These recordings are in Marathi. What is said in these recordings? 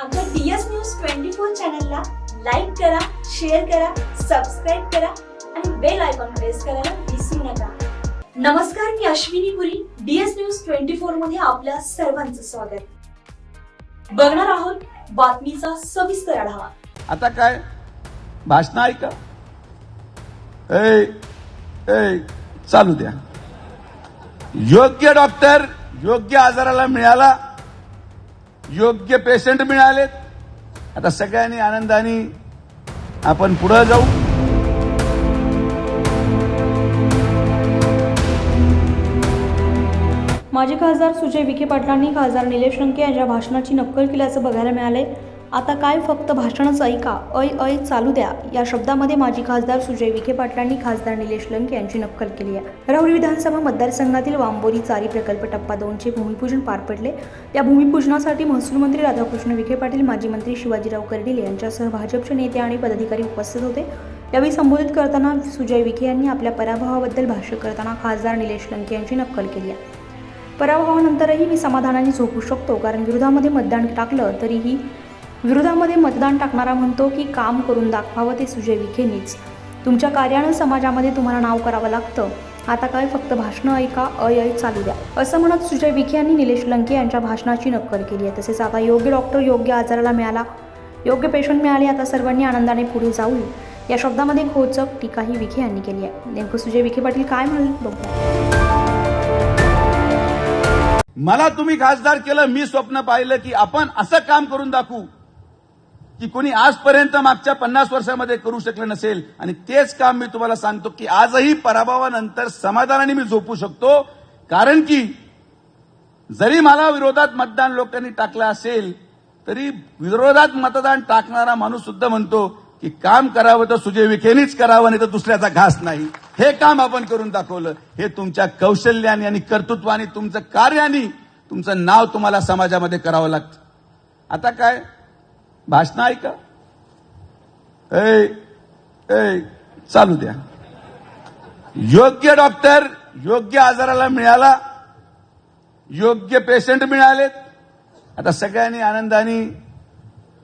आमच्या डीएस न्यूज ट्वेंटी फोर चॅनलला लाईक करा शेअर करा सबस्क्राईब करा आणि बेल आयकॉन प्रेस करायला विसरू नका. नमस्कार मी Ashwini Puri DS news twenty फोरमध्ये आपल्या सर्वांचं स्वागत. बघणार आहोत बातमीचा सविस्तर आढावा. आता काय? भाषण ऐका चालू द्या. योग्य डॉक्टर योग्य आजाराला मिळाला योग्य पेशंट मिळालेत. आता सगळ्यांनी आनंदाने आपण पुढे जाऊ. माजी खासदार सुजय विखे पाटलांनी खासदार निलेश लंके यांच्या भाषणाची नक्कल केल्याचं बघायला मिळाले आता काय फक्त भाषणच ऐका ऐ ऐ चालू द्या. या शब्दामध्ये माजी खासदार सुजय विखे पाटलांनी खासदार निलेश लंके यांची नक्कल केली आहे. राहुरी विधानसभा मतदारसंघातील वांबोरी चारी प्रकल्प टप्पा दोनचे भूमिपूजन पार पडले. या भूमिपूजनासाठी महसूल मंत्री राधाकृष्ण विखे पाटील माजी मंत्री शिवाजीराव कर्डिले यांच्यासह भाजपचे नेते आणि पदाधिकारी उपस्थित होते. यावेळी संबोधित करताना सुजय विखे यांनी आपल्या पराभवाबद्दल भाष्य करताना खासदार निलेश लंके यांची नक्कल केली आहे. पराभवानंतरही मी समाधानाने झोपू शकतो कारण विरोधामध्ये मतदान टाकलं तरीही विरोधामध्ये मतदान टाकणारा म्हणतो की काम करून दाखवावं ते सुजय विखेनीच तुमच्या कार्यानं समाजामध्ये तुम्हाला नाव करावं लागतं. आता काय फक्त भाषणं ऐका अय चालू द्या. असं म्हणत सुजय विखे यांनी निलेश लंके यांच्या भाषणाची नक्कल केली आहे. तसेच आता योग्य डॉक्टर योग्य आजाराला मिळाला. योग्य पेशंट मिळाले आता सर्वांनी आनंदाने पुढे जाऊ. या शब्दामध्ये खोचक टीकाही विखे यांनी केली आहे. नेमकं सुजय विखे पाटील काय म्हणाले मला तुम्ही खासदार केलं मी स्वप्न पाहिलं की आपण असं काम करून दाखवू. की कोणी आजपर्यंत मागच्या पन्नास वर्षामध्ये करू शकलं नसेल आणि तेच काम मी तुम्हाला सांगतो की आजही पराभवानंतर समाधानाने मी झोपू शकतो. कारण की जरी मला विरोधात मतदान लोकांनी टाकलं असेल तरी विरोधात मतदान टाकणारा माणूस सुद्धा म्हणतो की काम करावं तर सुजय विखेनीच करावं नाही तर दुसऱ्याचा घास नाही. हे काम आपण करून दाखवलं. हे तुमच्या कौशल्याने आणि कर्तृत्वाने तुमचं कार्याने तुमचं नाव तुम्हाला समाजामध्ये करावं लागतं. आता काय? भाषण ऐका. ए ए चालू द्या. योग्य डॉक्टर योग्य आजाराला मिळाला योग्य पेशंट मिळालेत. आता सगळ्यांनी आनंदाने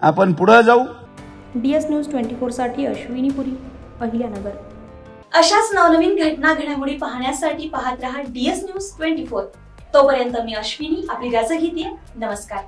आपण पुढे जाऊ. डी एस न्यूज ट्वेंटी फोरसाठी अश्विनी पुरी अहिल्यानगर अशाच नवनवीन घटना घडामोडी पाहण्यासाठी पाहत रहा डीएस न्यूज ट्वेंटी फोर तोपर्यंत मी अश्विनी आपली रजा घेते नमस्कार.